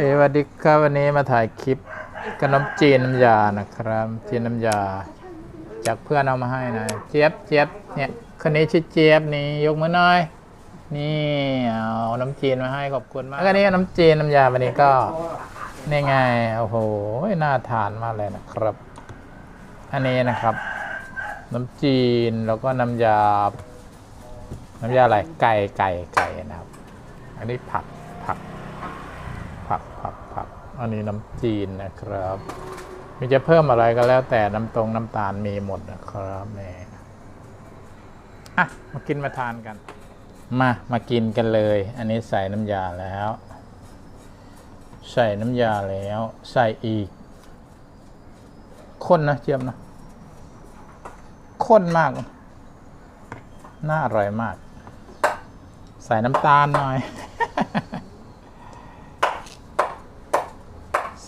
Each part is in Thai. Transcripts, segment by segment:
เอสวัสดีครับวันนี้มาถ่ายคลิปขนมจีนน้ำยานะครับ จีนน้ำยา จากเพื่อนเอามาให้นะเจี๊ยบเจี๊ยบเนี่ยคนนี้ชื่อเจี๊ยบนี่ยกมือหน่อย นี่เอาน้ำจีนมาให้ขอบคุณมากแล้วนี่น้ำจีนน้ำยาวันนี้ก็นี่ไงโอ้โหน่าทานมากเลยนะครับ อันนี้นะครับ น้ำจีนแล้วก็น้ำยา น้ำยาอะไรไก่ไก่ไก่นะครับ อันนี้ผักผัก ผักผักผักอันนี้น้ำจีนนะครับมีจะเพิ่มอะไรก็แล้วแต่น้ำตรงน้ำตาลมีหมดนะครับนี่อะมากินมาทานกัน มามากินกันเลย อันนี้ใส่น้ำยาแล้ว ใส่น้ำยาแล้ว ใส่อีกข้นนะเจียมนะข้นมาก น่าอร่อยมาก ใส่น้ำตาลหน่อย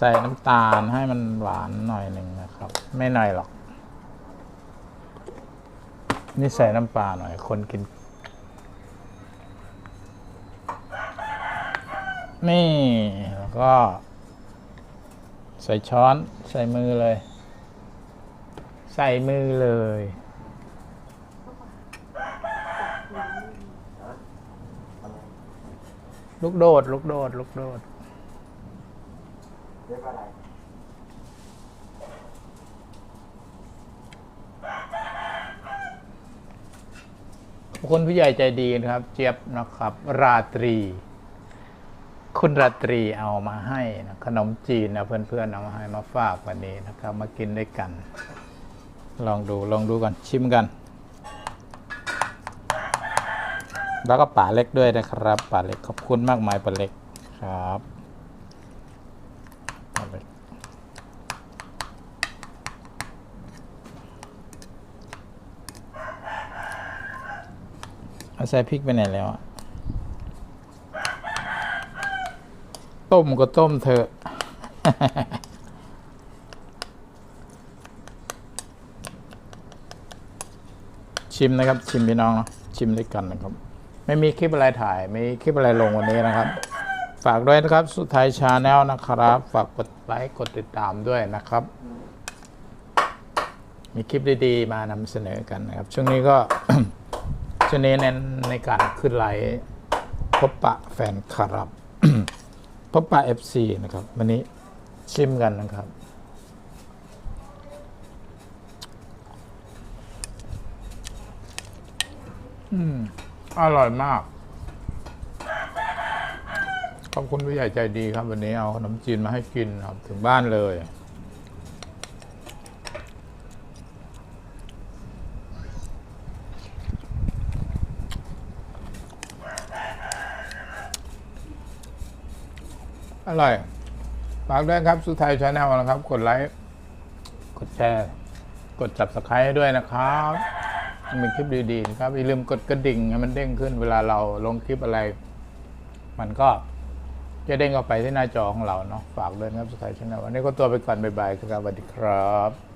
ใส่น้ำตาลให้มันหวานหน่อยหนึ่งนะครับ ไม่หน่อยหรอก นี่ใส่น้ำปลาหน่อย คนกิน นี่ แล้วก็ ใส่ช้อนใส่มือเลย ใส่มือเลยลูกโดด ลูกโดด ลูกโดด เรียกว่าอะไรคุณผู้ใหญ่ใจดีนะครับ เจี๊ยบนะครับ ราตรี คุณราตรีเอามาให้นะขนมจีนนะเพื่อนๆเอามาให้มาฝากวันนี้นะครับ มากินด้วยกัน ลองดูลองดูกันชิมกัน แล้วก็ป่าเล็กด้วยนะครับป่าเล็กขอบคุณมากมายป่าเล็กครับป่าเล็กเอาใส่พริกไปไหนแล้วอะต้มก็ต้มเถอะ ชิมนะครับ ชิมพี่น้องเนาะชิมด้วยกันนะครับ ไม่มีคลิปอะไรถ่าย ไม่มีคลิปอะไรลงวันนี้นะครับ ฝากด้วยนะครับ สุดท้ายชาแนลนะครับ ฝากกดไลค์กดติดตามด้วยนะครับ มีคลิปดีๆมานำเสนอกันนะครับ ช่วงนี้ก็ ช่วงนี้เน้นในการขึ้นไลฟ์พบปะแฟนคลับ พบปะ FC นะครับ วันนี้ชิมกันนะครับ อืม อร่อยมาก ขอบคุณผู้ใหญ่ใจดีครับ วันนี้เอาขนมจีนมาให้กินครับ ถึงบ้านเลย อร่อยฝากด้วยครับสุไทยชาแนลนะครับ กดไลค์ กดแชร์ กด subscribe ด้วยนะครับมีคลิปดีๆนะครับอย่าลืมกดกระดิ่งให้มันเด้งขึ้นเวลาเราลงคลิปอะไร มันก็จะเด้งเข้าไปที่หน้าจอของเราเนาะฝากด้วยครับสุไทยชาแนลวันนี้ก็ตัวไปก่อนบ๊ายบายครับสวัสดีครับ